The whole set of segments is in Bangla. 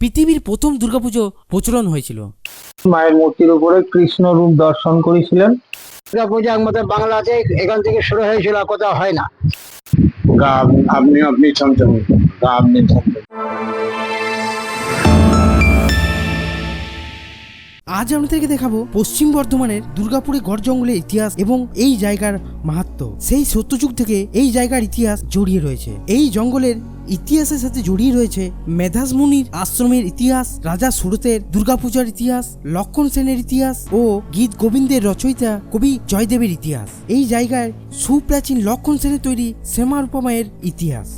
পৃথিবীর প্রথম দুর্গাপুজো প্রচলন হয়েছিল। মায়ের মূর্তির উপরে কৃষ্ণ রূপ দর্শন করেছিলেন। দুর্গাপূজা আমাদের বাংলাতে এখান থেকে শুরু হয়েছিল আর কোথাও হয় না। গা আপনি আপনি চমচম আপনি ছমছম আজ আপনাদেরকে দেখাবো পশ্চিম বর্ধমানের দুর্গাপুরে গড় জঙ্গলের ইতিহাস এবং এই জায়গার মাহাত্ম। সেই সত্যযুগ থেকে এই জায়গার ইতিহাস জড়িয়ে রয়েছে। এই জঙ্গলের ইতিহাসের সাথে জড়িয়ে রয়েছে মেধাস মুনির আশ্রমের ইতিহাস, রাজা সুরতের দুর্গাপূজার ইতিহাস, লক্ষণ সেনের ইতিহাস ও গীত গোবিন্দের রচয়িতা কবি জয়দেবের ইতিহাস। এই জায়গায় সুপ্রাচীন লক্ষণ সেনের তৈরি শ্যামা রূপমায়ের ইতিহাস।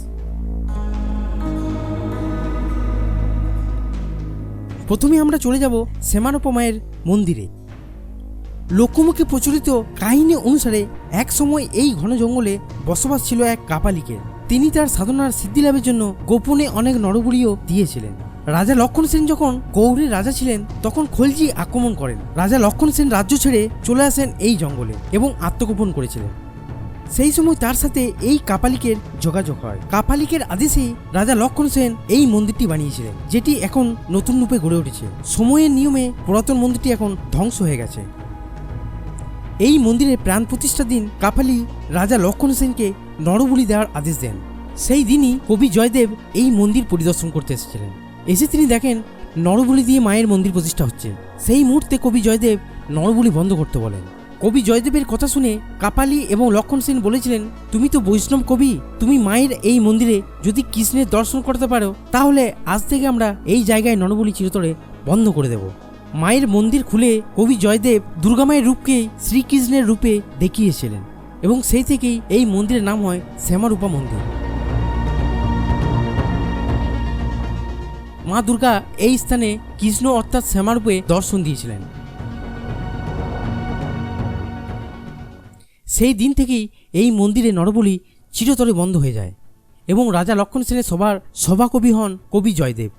প্রথমে আমরা চলে যাব শ্যামারূপমায়ের মন্দিরে। লোকমুখে প্রচলিত কাহিনী অনুসারে এক সময় এই ঘন জঙ্গলে বসবাস ছিল এক কাপালিকের তিনি তার সাধনার সিদ্ধি লাভের জন্য গোপনে অনেক নরবলিও দিয়েছিলেন। রাজা লক্ষণ সেন যখন গৌরীর রাজা ছিলেন, তখন খলজি আক্রমণ করেন। রাজা লক্ষণ সেন রাজ্য ছেড়ে চলে আসেন এই জঙ্গলে এবং আত্মগোপন করেছিলেন। সেই সময় তার সাথে এই কাপালিকের যোগাযোগ হয়। কাপালিকের আদেশেই রাজা লক্ষণ সেন এই মন্দিরটি বানিয়েছিলেন, যেটি এখন নতুন রূপে গড়ে উঠেছে। সময়ের নিয়মে পুরাতন মন্দিরটি এখন ধ্বংস হয়ে গেছে। এই মন্দিরের প্রাণ প্রতিষ্ঠার দিন কাপালি রাজা লক্ষণ সেনকে নরবলি দেওয়ার আদেশ দেন। সেই দিনই কবি জয়দেব এই মন্দির পরিদর্শন করতে এসেছিলেন। এসে তিনি দেখেন নরবলি দিয়ে মায়ের মন্দির প্রতিষ্ঠা হচ্ছে। সেই মুহূর্তে কবি জয়দেব নরবলি বন্ধ করতে বলেন। কবি জয়দেবের কথা শুনে কাপালি এবং লক্ষণ সেন বলেছিলেন, তুমি তো বৈষ্ণব কবি, তুমি মায়ের এই মন্দিরে যদি কৃষ্ণের দর্শন করতে পারো, তাহলে আজ থেকে আমরা এই জায়গায় নরবলি চিরতরে বন্ধ করে দেব। মায়ের মন্দির খুলে কবি জয়দেব দুর্গামায়ের রূপকে শ্রীকৃষ্ণের রূপে দেখিয়েছিলেন এবং সেই থেকেই এই মন্দিরের নাম হয় শ্যামারূপা মন্দির। মা দুর্গা এই স্থানে কৃষ্ণ অর্থাৎ শ্যামারূপে দর্শন দিয়েছিলেন। সেই দিন থেকেই এই মন্দিরে নরবলি চিরতরে বন্ধ হয়ে যায় এবং রাজা লক্ষণ সেনের সবার সভাকবি হন কবি জয়দেব।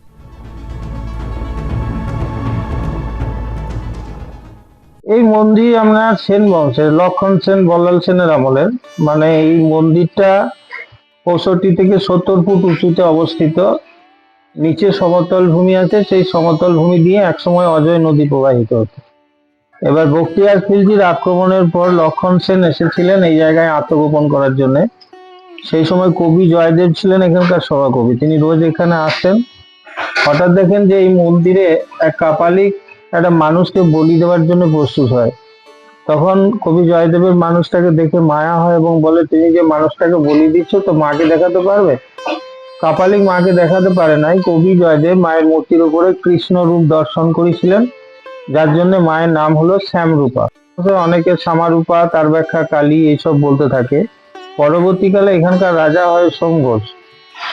এই মন্দির আপনার সেন বংশের লক্ষণ সেন বল্লাল সেনের আমলের মানে এই মন্দিরটা পঁয়ষট্টি থেকে সত্তর ফুট উঁচুতে অবস্থিত। নিচে সমতল ভূমি আছে, সেই সমতল ভূমি দিয়ে একসময় অজয় নদী প্রবাহিত হতো। এবার বক্তিয়ার খিলজির আক্রমণের পর লক্ষণ সেন এসেছিলেন এই জায়গায় আত্মগোপন করার জন্য। সেই সময় কবি জয়দেব ছিলেন এখানকার সভাকবি। তিনি রোজ এখানে আসতেন। হঠাৎ দেখেন যে এই মন্দিরে এক কাপালিক একটা মানুষকে বলি দেওয়ার জন্য প্রস্তুত হয়। তখন কবি জয়দেবের মানুষটাকে দেখে মায়া হয় এবং বলে, তুমি যে মানুষটাকে বলি দিচ্ছ, তো মাকে দেখাতে পারবে? কাপালিক মাকে দেখাতে পারে নাই। কবি জয়দেব মায়ের মূর্তির উপরে কৃষ্ণ রূপ দর্শন করেছিলেন। যার জন্য মায়ের নাম হলো শ্যামরূপা অনেকে শ্যামারূপা তার ব্যাখ্যা, কালী এইসব বলতে থাকে। পরবর্তীকালে এখানকার রাজা হয় সোম ঘোষ।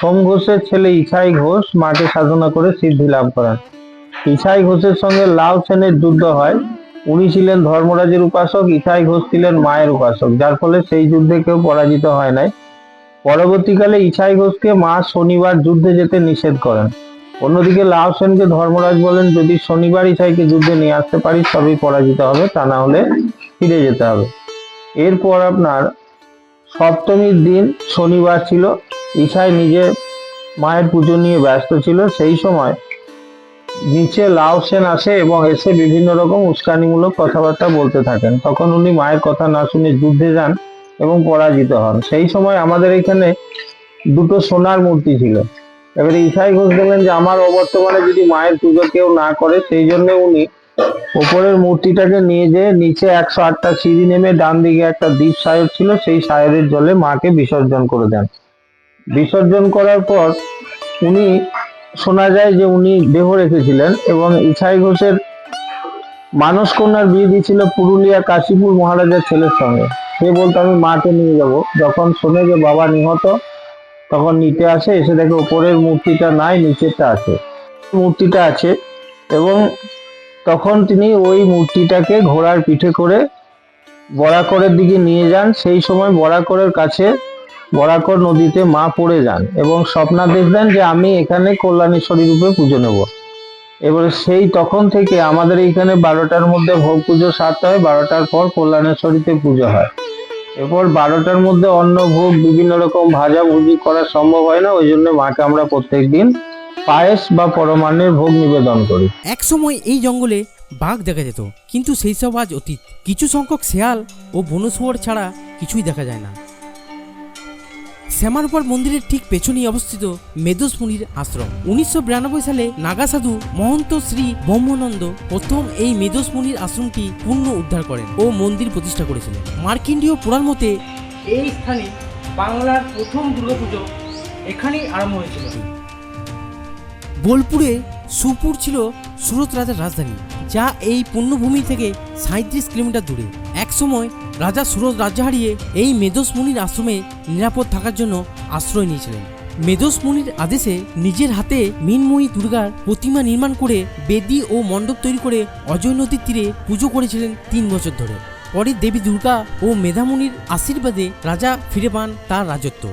সোম ঘোষের ছেলে ইছাই ঘোষ মাকে সাধনা করে সিদ্ধি লাভ করেন। ইছাই ঘোষের সঙ্গে লাউ সেনের যুদ্ধ হয়। উনি ছিলেন ধর্মরাজের উপাসক, ইছাই ঘোষ ছিলেন মায়ের উপাসক, যার ফলে সেই যুদ্ধে কেউ পরাজিত হয় নাই। পরবর্তীকালে ইছাই ঘোষকে মা শনিবার যুদ্ধে যেতে নিষেধ করেন। অন্যদিকে লাউ সেনকে ধর্মরাজ বলেন, যদি শনিবার ইছাইকে যুদ্ধে নিয়ে আসতে পারি তবেই পরাজিত হবে, তা না হলে ফিরে যেতে হবে। এরপর আপনার সপ্তমীর দিন শনিবার ছিল ইছাই নিজে মায়ের পুজো নিয়ে ব্যস্ত ছিল। সেই সময় নিচে লাউ সেন আসে এবং এসে বিভিন্ন রকম উস্কানিমূলক কথাবার্তা বলতে থাকেন। তখন উনি মায়ের কথা না শুনে যুদ্ধে যান এবং পরাজিত হন। সেই সময় আমাদের এখানে দুটো সোনার মূর্তি ছিল। এবারে ইসাই ঘোষ দেখলেন যে আমার অবর্তমানে যদি মায়ের পুজো কেউ না করে, সেই জন্য উনি উপরের মূর্তিটাকে নিয়ে যেয়ে নিচে একশো আটটা সিঁড়ি নেমে ডান দিকে একটা দ্বীপ সায়র ছিল, সেই সায়রের জলে মাকে বিসর্জন করে দেন। বিসর্জন করার পর উনি শোনা যায় যে উনি দেহ রেখেছিলেন এবং ইছাই ঘোষের মানস কন্যার বিয়ে দিয়েছিল পুরুলিয়া কাশীপুর মহারাজার ছেলের সঙ্গে। সে বলতো, আমি মাকে নিয়ে যাব। যখন শোনে যে বাবা নিহত তখন নিতে আসে, এসে দেখে উপরের মূর্তিটা নাই, নিচেরটা আছে। মূর্তিটা আছে এবং তখন তিনি ওই মূর্তিটাকে ঘোড়ার পিঠে করে বরাকরের দিকে নিয়ে যান। সেই সময় বরাকরের কাছে, বরাকর নদীতে মা পড়ে যান এবং স্বপ্না দেখলেন যে আমি এখানে কল্যাণেশ্বরী রূপে পুজো নেব। এবারে সেই তখন থেকে আমাদের এইখানে বারোটার মধ্যে ভোগ পুজো সারতে হয়, বারোটার পর কল্যাণেশ্বরীতে পুজো হয়। এরপর বারোটার মধ্যে অন্য ভোগ বিভিন্ন রকম ভাজা ভুজি করা সম্ভব হয় না ওই জন্য মাকে আমরা প্রত্যেক দিন পায়েস বা পরমাণের ভোগ নিবেদন করি। এক সময় এই জঙ্গলে বাঘ দেখা যেত, কিন্তু সেই সব আজ অতীত। কিছু সংখ্যক শেয়াল ও বনশুয়োর ছাড়া কিছুই দেখা যায় না। শ্যামারপার মন্দিরের ঠিক পেছনেই অবস্থিত মেদোস মুনির আশ্রম। উনিশশো বিরানব্বই সালে নাগা সাধু মহন্ত শ্রী ব্রহ্মানন্দ প্রথম এই মেদোস মুনির আশ্রমটি পূর্ণ উদ্ধার করেন ও মন্দির প্রতিষ্ঠা করেছিলেন। মার্কিন্ডীয় পুরাণ মতে, এই স্থানে বাংলার প্রথম দুর্গাপুজো এখানেই আরম্ভ হয়েছিল। বোলপুরে সুপুর ছিল সুরত রাজার রাজধানী, যা এই পুণ্যভূমি থেকে সাঁত্রিশ কিলোমিটার দূরে। একসময় রাজা সুরত রাজ্য হারিয়ে এই মেদোস মুনির আশ্রমে নিরাপদ থাকার জন্য আশ্রয় নিয়েছিলেন। মেদোস মুনির আদেশে নিজের হাতে মিনময়ী দুর্গার প্রতিমা নির্মাণ করে বেদি ও মণ্ডপ তৈরি করে অজয় নদীর তীরে পুজো করেছিলেন তিন বছর ধরে। পরে দেবী দুর্গা ও মেধামুনির আশীর্বাদে রাজা ফিরে পান তার রাজত্ব।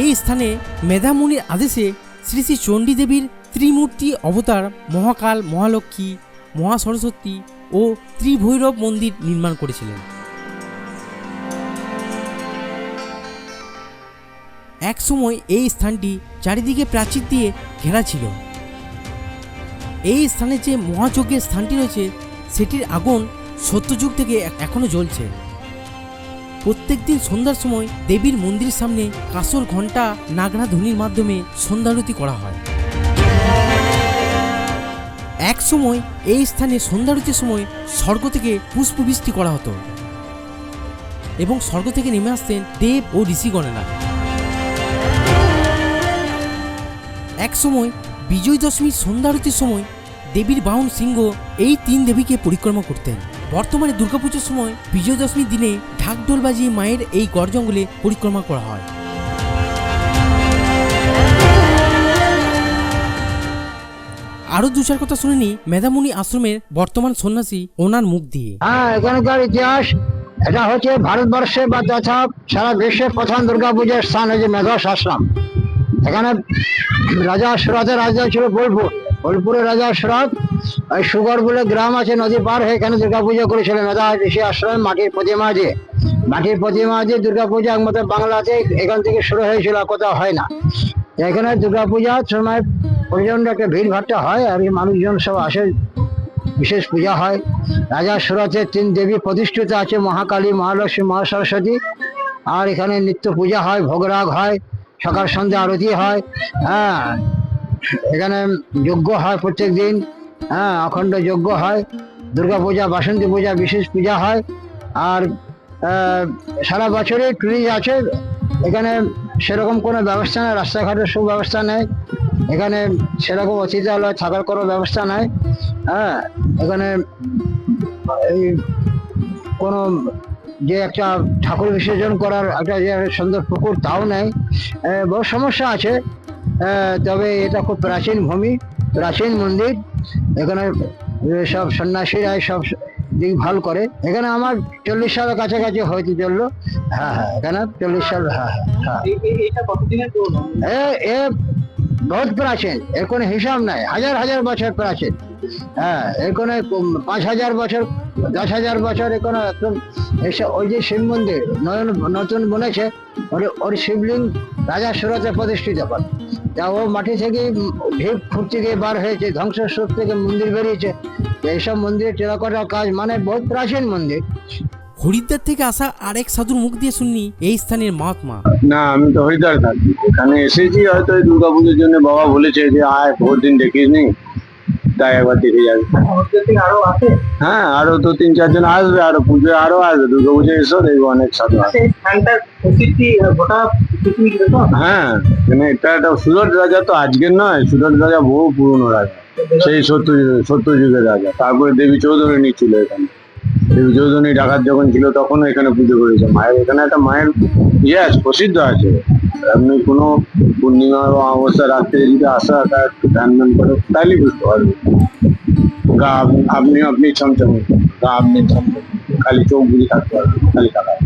এই স্থানে মেধামুনির আদেশে শ্রী শ্রী চণ্ডী দেবীর ত্রিমূর্তি, অবতার, মহাকাল, মহালক্ষ্মী, মহাসরস্বতী ও ত্রিভৈরব মন্দির নির্মাণ করেছিলেন। এক সময় এই স্থানটি চারিদিকে প্রাচীর দিয়ে ঘেরা ছিল। এই স্থানে যে মহাযজ্ঞের স্থানটি রয়েছে, সেটির আগুন সত্যযুগ থেকে এ- এখনও জ্বলছে। প্রত্যেকদিন সন্ধ্যার সময় দেবীর মন্দিরের সামনে কাসর ঘণ্টা নাগরা ধ্বনির মাধ্যমে সন্ধ্যারতি করা হয়। এক সময় এই স্থানে সন্ধ্যারতির সময় স্বর্গ থেকে পুষ্পবৃষ্টি করা হতো। এবং স্বর্গ থেকে নেমে আসতেন দেব ও ঋষিগণেরা। এক সময় বিজয় দশমীর সন্ধ্যারতির সময় দেবীর বাহন সিংহ এই তিন দেবীকে পরিক্রমা করতেন। বর্তমানে দুর্গাপুজোর সময় বিজয় দশমীর দিনে ঢাকঢোল বাজিয়ে মায়ের এই গড় জঙ্গলে পরিক্রমা করা হয়। আরও দু চার কথা শুনিনি মেধামুনি আশ্রমের বর্তমান সন্ন্যাসী ওনার মুখ দিয়ে। হ্যাঁ এখানকার ইতিহাস, এটা হচ্ছে ভারতবর্ষে বা তথা সারা বিশ্বের প্রধান দুর্গাপূজার স্থান হচ্ছে মেঘস আশ্রম। এখানে রাজা সুরতের রাজা ছিল বোলপুর। বোলপুরের রাজা সুরত ওই সুগর বলে গ্রাম আছে, নদী পার হয়ে এখানে দুর্গাপূজা করেছিলেন মেধা ঋষি আশ্রমে মাটির প্রতিমা দিয়ে মাটির প্রতিমা দিয়ে দুর্গাপূজা একমাত্র বাংলাতে এখান থেকে শুরু হয়েছিল, আর কোথাও হয় না। এখানে দুর্গাপূজার সময় প্রচণ্ড একটা ভিড় ভাট্টা হয় আর এই মানুষজন সব আসে, বিশেষ পূজা হয়। রাজা সুরতের তিন দেবী প্রতিষ্ঠিত আছে, মহাকালী, মহালক্ষ্মী মহা সরস্বতী আর এখানে নিত্য পূজা হয়, ভোগরাগ হয়, সকাল সন্ধ্যা আরতি হয় হ্যাঁ। এখানে যজ্ঞ হয় প্রত্যেক দিন হ্যাঁ অখণ্ড যজ্ঞ হয়। দুর্গা পূজা, বাসন্তী পূজা বিশেষ পূজা হয়। আর সারা বছরই টুরিস্ট আছে। এখানে সেরকম কোনো ব্যবস্থা নেই, রাস্তাঘাটের সুব্যবস্থা নেই। এখানে সেরকম অতিথিয়ালয় থাকার কোনো ব্যবস্থা নাই। হ্যাঁ এখানে এই কোনো যে একটা ঠাকুর বিসর্জন করার একটা যে সুন্দর পুকুর তাও নেই। বহু সমস্যা আছে। তবে এটা খুব প্রাচীন ভূমি প্রাচীন মন্দির। এখানে সব সন্ন্যাসীরা সব দেখভাল করে। এখানে আমার চল্লিশ সালের কাছাকাছি হয়তো চলল। হ্যাঁ হ্যাঁ এখানে চল্লিশ সাল হ্যাঁ হ্যাঁ হ্যাঁ। বহুত প্রাচীন এর কোনো হিসাব নাই, হাজার হাজার বছর প্রাচীন। হ্যাঁ এর কোনো পাঁচ হাজার বছর, দশ হাজার বছর এর কোনো একদম ওই যে শিব মন্দির, নয়ন, নতুন বনেছে, ওর ওর শিবলিঙ্গ রাজা সুরতে প্রতিষ্ঠিত করে। তা ও মাটি থেকে ঢিপ ফুট থেকে বার হয়েছে, ধ্বংসস্তূপ থেকে মন্দির বেরিয়েছে। এইসব মন্দির টেরাকোটার কাজ মানে বহুত প্রাচীন মন্দির। হরিদ্বার থেকে আসা আরেক সাধুর মুখ দিয়ে শুননি এই স্থানের মহাত্মা। না, আমি তো হরিদ্বার থাকি। এখানে এসেছি হয়তো এই দুর্গাপুজোর জন্য বাবা বলেছে যে, আয়, বহুত দিন দেখিস নি তাই একবার দেখে যাবি। হ্যাঁ আরও তিন চারজন আসবে, আরও পুজো, আরও আসবে। এসো, দেখব অনেক সাধু হ্যাঁ মানে এটা একটা সুরট রাজা তো আজকের নয়, সুরট রাজা বহু পুরনো রাজা। সেই সত্য সত্য যুগের রাজা। তারপরে দেবী চৌধুরী ছিল এখানে। দেবী ডাকাত যখন ছিল তখনও এখানে পুজো করেছে। মায়ের এখানে একটা মায়ের ইয়েস প্রসিদ্ধ আছে। আপনি কোনো পূর্ণিমা বা অমাবস্যা, রাত্রে যদি আসা, তা একটু ধ্যান ধ্যান করে তাহলে বুঝতে পারবে। গা আপ- আপনি আপনি ছমছমে, গা আপনি ছমছমে। খালি চোখ বুঝে থাকতে পারবে খালি টাকা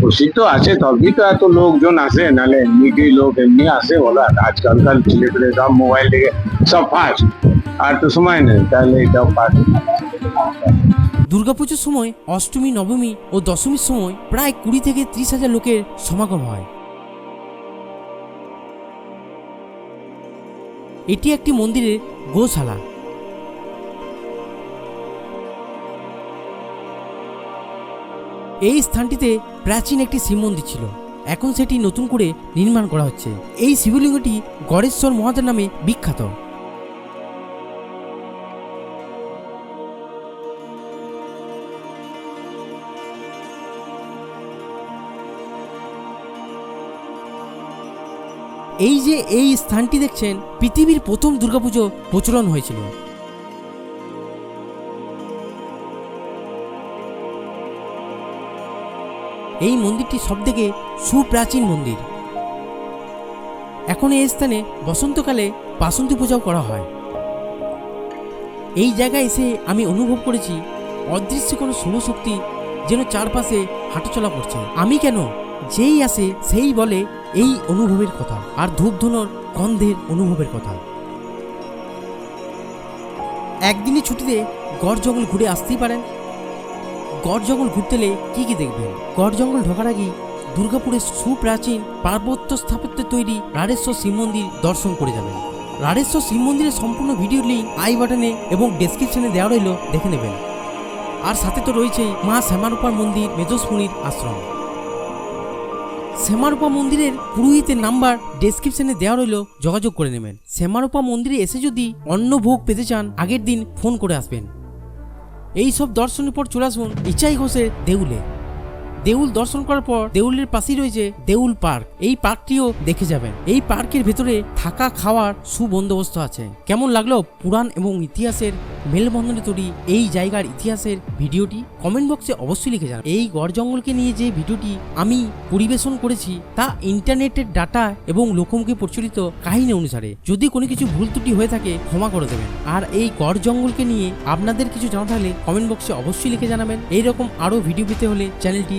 প্রসিদ্ধ আছে, তবেই তো এত লোকজন আসে। নাহলে এমনিতেই লোক এমনি আসে, বলো। আজকালকার ছেলে পেলে সব মোবাইল থেকে সব ফাস্ট আর তো সময় নেই, তাহলে এটাও ফাস্ট দুর্গাপুজোর সময়, অষ্টমী, নবমী ও দশমীর সময় প্রায় কুড়ি থেকে ত্রিশ হাজার লোকের সমাগম হয়। এটি একটি মন্দিরের গোশালা। এই স্থানটিতে প্রাচীন একটি শিব মন্দির ছিল। এখন সেটি নতুন করে নির্মাণ করা হচ্ছে। এই শিবলিঙ্গটি গড়েশ্বর মহাদেব নামে বিখ্যাত। এই যে এই স্থানটি দেখছেন, পৃথিবীর প্রথম দুর্গাপুজো প্রচলন হয়েছিল। এই মন্দিরটি সবথেকে সুপ্রাচীন মন্দির। এখন এই স্থানে বসন্তকালে বাসন্তী পূজাও করা হয়। এই জায়গায় এসে আমি অনুভব করেছি অদৃশ্য কোনো শুভ শক্তি যেন চারপাশে হাঁটাচলা করছে। আমি কেন যেই আসে সেই বলে এই অনুভবের কথা আর ধূপধুনোর গন্ধের অনুভবের কথা। একদিনের ছুটিতে গড় জঙ্গল ঘুরে আসতেই পারেন। গড় জঙ্গল ঘুরতে এলে কি কি দেখবেন? গড় জঙ্গল ঢোকার আগেই দুর্গাপুরের সুপ্রাচীন পার্বত্য স্থাপত্যের তৈরি রাড়েশ্বর শিব মন্দির দর্শন করে যাবেন। রাড়েশ্বর শিব মন্দিরের সম্পূর্ণ ভিডিও লিঙ্ক আই বাটনে এবং ডেসক্রিপশনে দেওয়া রইল, দেখে নেবেন। আর সাথে তো রয়েছে মা শ্যামারূপার মন্দির মেজসমুনির আশ্রম। শ্যামারূপা মন্দিরের পুরোহিতের নাম্বার ডেসক্রিপশনে দেওয়া রইল, যোগাযোগ করে নেবেন। শ্যামারূপা মন্দিরে এসে যদি অন্ন ভোগ পেতে চান, আগের দিন ফোন করে আসবেন। এই সব দর্শনের পর চলে আসুন ইচাই ঘোষের দেউলে। দেউল দর্শন করার পর দেউলের পাশেই রয়েছে দেউল পার্ক। এই পার্কটিও দেখে যাবেন। এই পার্কের ভেতরে থাকা খাওয়ার সুবন্দোবস্ত আছে। কেমন লাগল পুরাণ এবং ইতিহাসের মেলবন্ধনে তৈরি এই জায়গার ইতিহাসের ভিডিওটি? কমেন্ট বক্সে অবশ্যই লিখে যান এই গড় জঙ্গলকে নিয়ে যে ভিডিওটি আমি পরিবেশন করেছি, তা ইন্টারনেটের ডাটা এবং লোকমুখে প্রচলিত কাহিনী অনুসারে। যদি কোনো কিছু ভুল ত্রুটি হয়ে থাকে, ক্ষমা করে দেবেন। আর এই গড় জঙ্গলকে নিয়ে আপনাদের কিছু জানা থাকলে কমেন্ট বক্সে অবশ্যই লিখে জানাবেন। এইরকম আরও ভিডিও পেতে হলে চ্যানেলটি